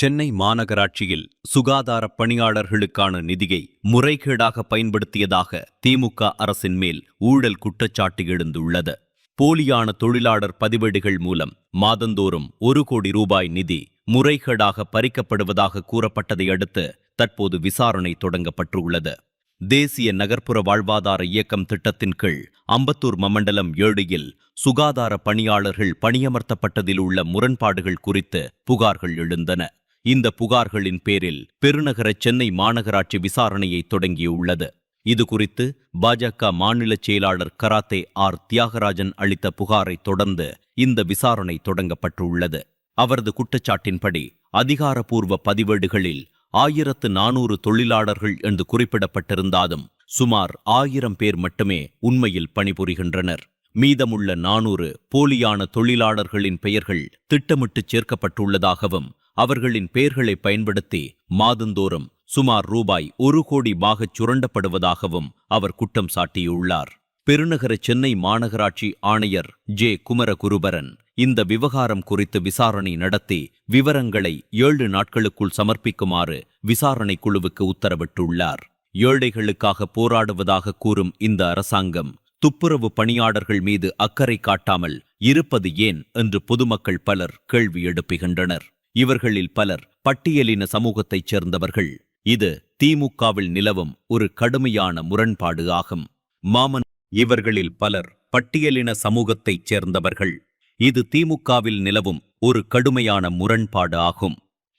சென்னை மாநகராட்சியில் சுகாதார பணியாளர்களுக்கான நிதியை முறைகேடாக பயன்படுத்தியதாக திமுக அரசின் மேல் ஊழல் குற்றச்சாட்டு எழுந்துள்ளது. போலியான தொழிலாளர் பதிவேடுகள் மூலம் மாதந்தோறும் ஒரு கோடி ரூபாய் நிதி முறைகேடாக பறிக்கப்படுவதாக கூறப்பட்டதை அடுத்து தற்போது விசாரணை தொடங்கப்பட்டுள்ளது. தேசிய நகர்ப்புற வாழ்வாதார இயக்கம் திட்டத்தின் கீழ் அம்பத்தூர் மமண்டலம் ஏழில் சுகாதார பணியாளர்கள் பணியமர்த்தப்பட்டதில் உள்ள முரண்பாடுகள் குறித்து புகார்கள் எழுந்தன. இந்த புகார்களின் பேரில் பெருநகர சென்னை மாநகராட்சி விசாரணையை தொடங்கியுள்ளது. இது குறித்து பாஜக மாநில செயலாளர் கராத்தே ஆர். தியாகராஜன் அளித்த புகாரை தொடர்ந்து இந்த விசாரணை தொடங்கப்பட்டுள்ளது. அவரது குற்றச்சாட்டின்படி அதிகாரப்பூர்வ பதிவேடுகளில் ஆயிரத்து நானூறு தொழிலாளர்கள் என்று குறிப்பிடப்பட்டிருந்தாலும் சுமார் ஆயிரம் பேர் மட்டுமே உண்மையில் பணிபுரிகின்றனர். மீதமுள்ள நானூறு போலியான தொழிலாளர்களின் பெயர்கள் திட்டமிட்டு சேர்க்கப்பட்டுள்ளதாகவும் அவர்களின் பெயர்களை பயன்படுத்தி மாதந்தோறும் சுமார் ரூபாய் ஒரு கோடி பாகச் சுரண்டப்படுவதாகவும் அவர் குற்றம் சாட்டியுள்ளார். பெருநகர சென்னை மாநகராட்சி ஆணையர் ஜே. குமரகுருபரன் இந்த விவகாரம் குறித்து விசாரணை நடத்தி விவரங்களை ஏழு நாட்களுக்குள் சமர்ப்பிக்குமாறு விசாரணை குழுவுக்கு உத்தரவிட்டுள்ளார். ஏழைகளுக்காக போராடுவதாக கூறும் இந்த அரசாங்கம் துப்புரவு பணியாளர்கள் மீது அக்கறை காட்டாமல் இருப்பது ஏன் என்று பொதுமக்கள் பலர் கேள்வி எழுப்புகின்றனர். இவர்களில் பலர் பட்டியலின சமூகத்தைச் சேர்ந்தவர்கள். இது திமுகவில் நிலவும் ஒரு கடுமையான முரண்பாடு ஆகும். மாமன் இவர்களில் பலர் பட்டியலின சமூகத்தைச் சேர்ந்தவர்கள். இது திமுகவில் நிலவும் ஒரு கடுமையான முரண்பாடு ஆகும்.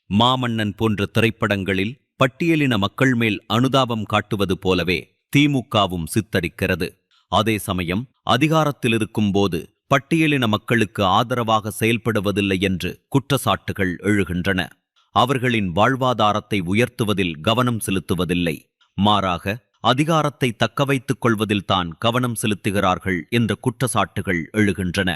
மாமன்னன் போன்ற திரைப்படங்களில் பட்டியலின மக்கள் மேல் அனுதாபம் காட்டுவது போலவே திமுகவும் சித்தரிக்கிறது. அதே சமயம் அதிகாரத்தில் இருக்கும்போது பட்டியலின மக்களுக்கு ஆதரவாக செயல்படுவதில்லை என்று குற்றச்சாட்டுகள் எழுகின்றன. அவர்களின் வாழ்வாதாரத்தை உயர்த்துவதில் கவனம் செலுத்துவதில்லை. மாறாக அதிகாரத்தை தக்கவைத்துக் கொள்வதில் தான் கவனம் செலுத்துகிறார்கள் என்ற குற்றச்சாட்டுகள் எழுகின்றன.